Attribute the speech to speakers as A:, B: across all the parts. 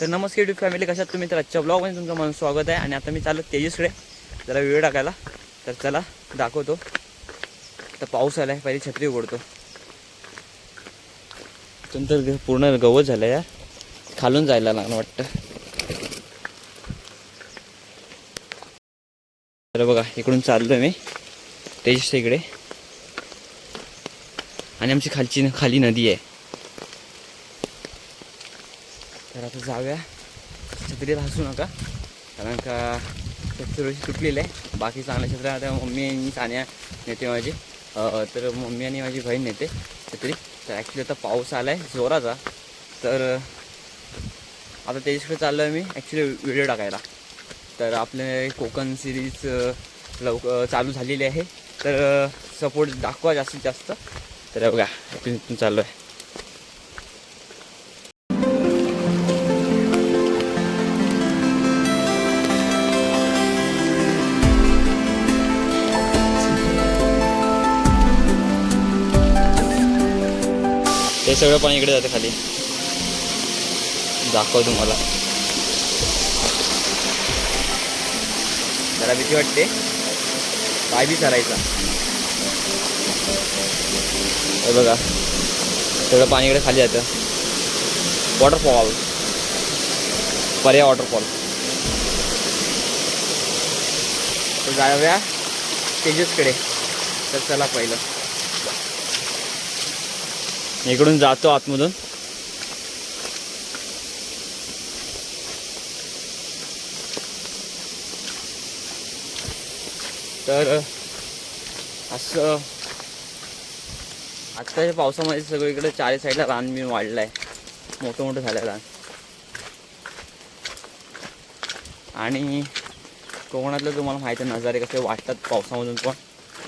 A: तर नमस्कार YouTube family कशात तुम्ही? तर आजच्या ब्लॉगमध्ये तुमचं मन स्वागत आहे आणि आता मी चालत तेजसकडे जरा वेळ टाकायला. तर चला दाखवतो. तर पाऊस आला आहे पहिली छत्री उघडतो. नंतर पूर्ण गवत झालं यार. खालून जायला लागणं वाटतं. तर बघा इकडून चाललो मी. तेजस इकडे. आणि आमची खालची खाली नदी आहे. तर आता जाऊया. छत्री हसू नका. कारण का छत्री तुटलेलं तुटलेली आहे. बाकी चांगल्या छत्र्या आता मम्मी आणि सानिया नेते माझी. तर मम्मी आणि माझी बहीण नेते छत्री. तर ॲक्च्युली आता पाऊस आला आहे जोराचा तर आता त्याच्याकडे चाललो आहे मी. ॲक्च्युली व्हिडिओ टाकायला. तर आपले कोकण सिरीज लवक चालू झालेली आहे. तर सपोर्ट दाखवा जास्तीत जास्त. तर बघा इथून चाललो आहे सगळं पाणी इकडे जातं खाली. दाखव तुम्हाला. जरा भीती वाटते. पाय बी सरायचा हे बघा. सगळं पाणी इकडे खाली जातं. वॉटरफॉल पर्याय वॉटरफॉल तर जाऊया. तेजसकडे तर चला पहिलं. इकडून जातो आतमधून. तर असं आत्ताच्या पावसामध्ये सगळीकडे चारी साईडला रान मी वाढलं आहे मोठं मोठं झालं रान. आणि कोकणातलं तुम्हाला माहिती आहे नजारे कसे वाटतात पावसामधून पण.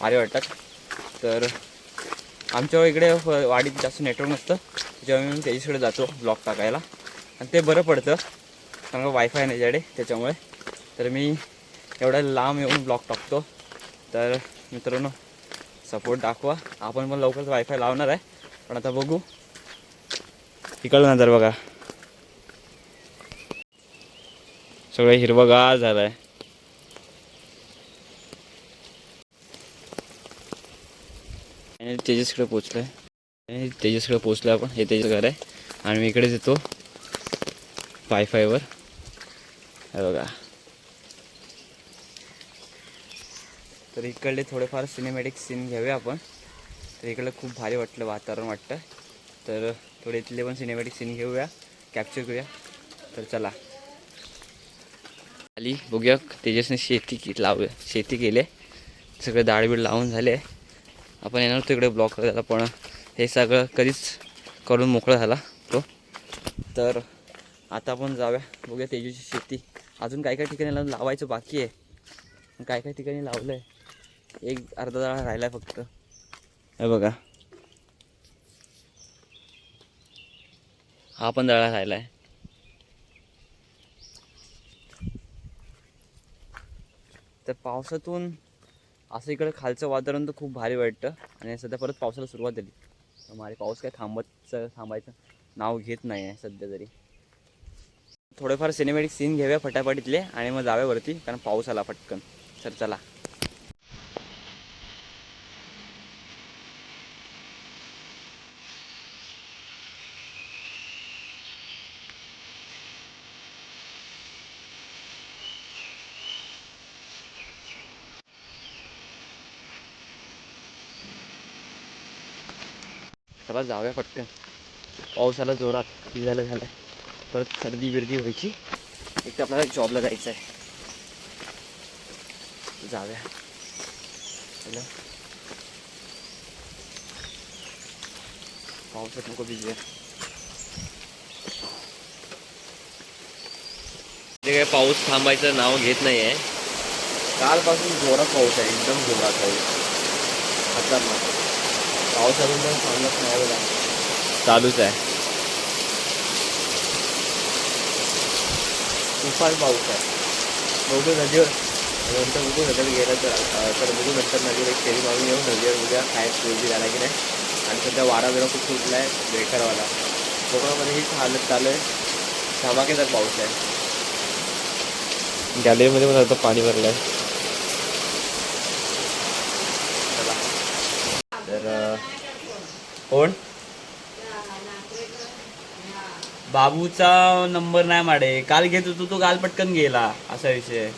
A: भारी वाटतात. तर आमच्या इकडे वाडीत जास्त नेटवर्क नसतं. त्याच्यामुळे मी त्याच्याकडे जातो ब्लॉग टाकायला. आणि ते बरं पडतं. चांगलं वायफाय नाही त्याच्याकडे त्याच्यामुळे. तर मी एवढा लांब येऊन ब्लॉग टाकतो. तर मित्रांनो सपोर्ट दाखवा. आपण पण लवकरच वायफाय लावणार आहे. पण आता बघू. इकडलं नंतर बघा. सगळं हिरवगार झालं आहे तेजसकडे पोचलो आहे तेजसकडे पोचलो आपण. हे तेजस घर आहे. आणि मी इकडेच येतो. वायफायवर हे बघा. तर इकडले थोडेफार सिनेमॅटिक सीन घेऊया आपण. तर इकडलं खूप भारी वाटलं वातावरण वाटतं. तर थोडे इथले पण सिनेमॅटिक सीन घेऊया. कॅप्चर करूया. तर चला. खाली बघूया तेजसने शेती की लाव शेती केली आहे. सगळे दाळबीड लावून झाले आपण येणार होतो इकडे ब्लॉक करायला पण हे सगळं कधीच करून मोकळा झाला तो. तर आता आपण जाऊया. बघूया तेजूची शेती. अजून काही काही ठिकाणी लावायचं बाकी आहे. काय काय ठिकाणी लावलं आहे एक अर्धा जाळा राहिला आहे फक्त. हे बघा. हा पण दळा राहिला आहे तर पावसातून असं इकडं खालचं वातावरण तर खूप भारी वाटतं. आणि सध्या परत पावसाला सुरुवात झाली. तर मारे पाऊस काय थांबतचं थांबायचं नाव घेत नाही आहे सध्या तरी. थोडेफार सिनेमॅटिक सीन घेऊया फटाफटीतले आणि मग जाव्यावरती कारण पाऊस आला पटकन. तर चला. चला जाऊया पटकन. पाऊस आला जोरात झालं झालं परत सर्दी बिर्दी व्हायची. एक तर आपल्याला जॉबला जायचं आहे. जाऊया. चला. पावसात नको भिजूया. ते काय पाऊस थांबायचं नाव घेत नाही आहे कालपासून जोरात पाऊस आहे. एकदम जोरात पाऊस खतरनाक. पाऊस अजून पण थांबत नाही बघा चालूच आहे. तुफान पाऊस आहे. बघू नदीवर नंतर बघू नदीवर गेलं तर तर बघू नंतर नदीवर एक फेरी मारून येऊ नदीवर बघूया काय सोयी झाला की नाही. आणि सध्या वारा बिरा खूप सुटला आहे बेकारवाला. कोकणामध्ये हीच हालत चालू आहे. धमाकेदार पाऊस आहे.
B: गॅलरीमध्ये पण आता पाणी भरलंय.
A: चला. तर कोण? बाबूचा नंबर नाही माडे. काल घेत होतो तो काल पटकन गेला. असा विषय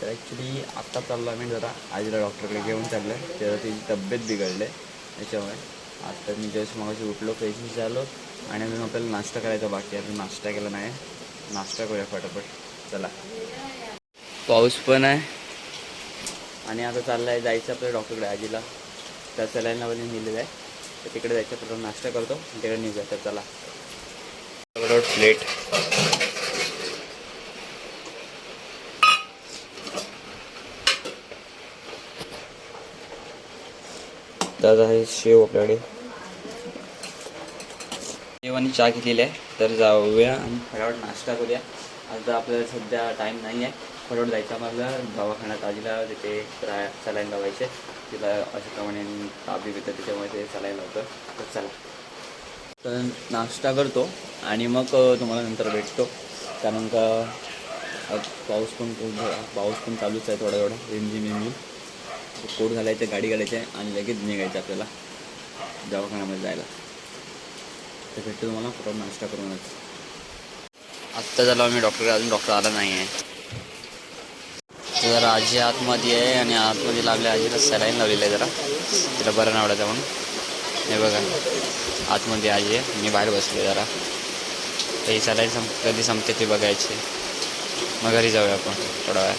A: तर ॲक्च्युली आत्ता चाललो आम्ही जरा. आजीला डॉक्टरकडे घेऊन चाललं तेव्हा तिची तब्येत बिघडले. त्याच्यामुळे आता मी जस्ट मगाशी उठलो फ्रेश झालो आणि अजून आपल्याला नाश्ता करायचा बाकी अजून नाश्ता केला नाही. नाश्ता करूया फटाफट. चला. पाऊस पण आहे. आणि आता चाललं आहे जायचं आपल्या डॉक्टरकडे आजीला. त्या सलाईन लावून नेलेलं आहे. तर तिकडे जायचं तर नाश्ता करतो तिकडे चला. बरोबर प्लेट
B: त्यात आहे शेव आपल्याकडे.
A: जेवण चहा घेतलेली आहे तर जाऊया आणि फटाफट नाश्ता करूया. आता आपल्याला सध्या टाईम नाही आहे फटाफट जायचं आम्हाला दवाखान्यात आजीला तिथे सलाईन लावायचे तिला अशाप्रमाणे ताप येतं त्याच्यामुळे ते चालायला होतं. तर चला. तर नाश्ता करतो आणि मग तुम्हाला नंतर भेटतो. कारण का पाऊस पण खूप पाऊस पण चालूच आहे थोडा थोडा रिमझिम रिमझिम. कोट घालायचं गाडी घालायची आहे आणि लगेच निघायचं आपल्याला दवाखान्यामध्ये जायला. तर भेटतो तुम्हाला फटाफट नाश्ता करूनच. आत्ता झालो आम्ही डॉक्टर अजून डॉक्टर आला नाही आहे जरा आजी आतमध्ये आहे आणि आतमध्ये लागले आजीला सलाईन लावलेलं आहे जरा. तिला बरं नाही आवडायचं म्हणून. हे बघा आतमध्ये आजी आहे. मी बाहेर बसले जरा. तर ही सलाईन सं कधी संपते ते बघायचे. मग घरी जाऊया आपण थोडा वेळ.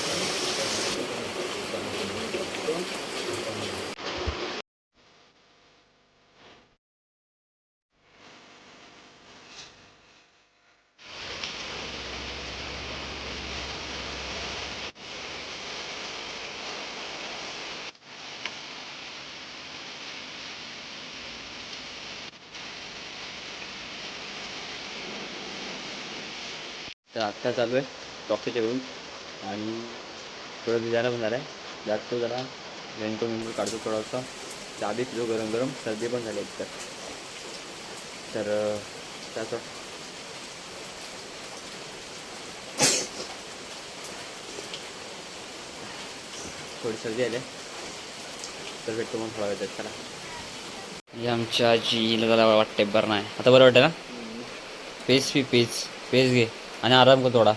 A: तर आत्ता चालू आहे. डॉक्टरच्या घरून आणि थोडं भिजायला पण झालं आहे. जातो जरा रेनकोट वेनकोट काढतो थोडासा. चहा बी पिलो गरम गरम सर्दी पण झाली एकतर. तर त्याचं थोडी सर्दी आली आहे. तर भेटतो मग थोडा वेळ चला. ही आमच्या आजीला जरा वाटते बरं नाही. आता बरं वाटतं ना? पेज पी पेज पेज घे. आणि आराम कर थोडा.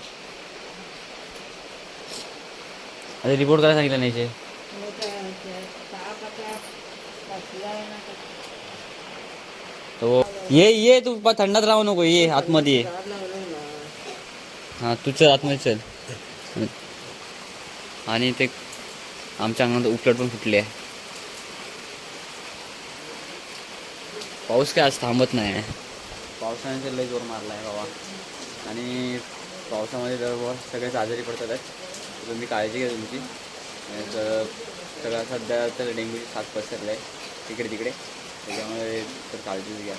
A: अरे रिपोर्ट करायला सांगितलं नाही तो हो. ये ये तू थंडात राहू नको ये आतमध्ये ये. हां तू चल आतमध्ये चल. आणि ते आमच्या अंगणात उपलट पण फुटली आहे. पाऊस काय आज थांबत नाही. पावसाने लय लई जोर मारला आहे बाबा. आणि पावसामध्ये तर सगळेच आजारी पडतात आहेत. तुम्ही काळजी घ्या तुमची. तर सगळं सध्या तर डेंग्यूची साथ पसरलं आहे. तिकडे तिकडे. त्याच्यामुळे तर काळजी घ्या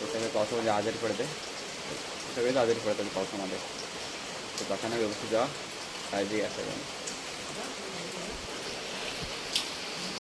A: तर सगळे पावसामध्ये आजारी पडते. सगळेच आजारी पडतात पावसामध्ये. तर लोकांना व्यवस्थित जा. काळजी घ्या सगळ्यांनी.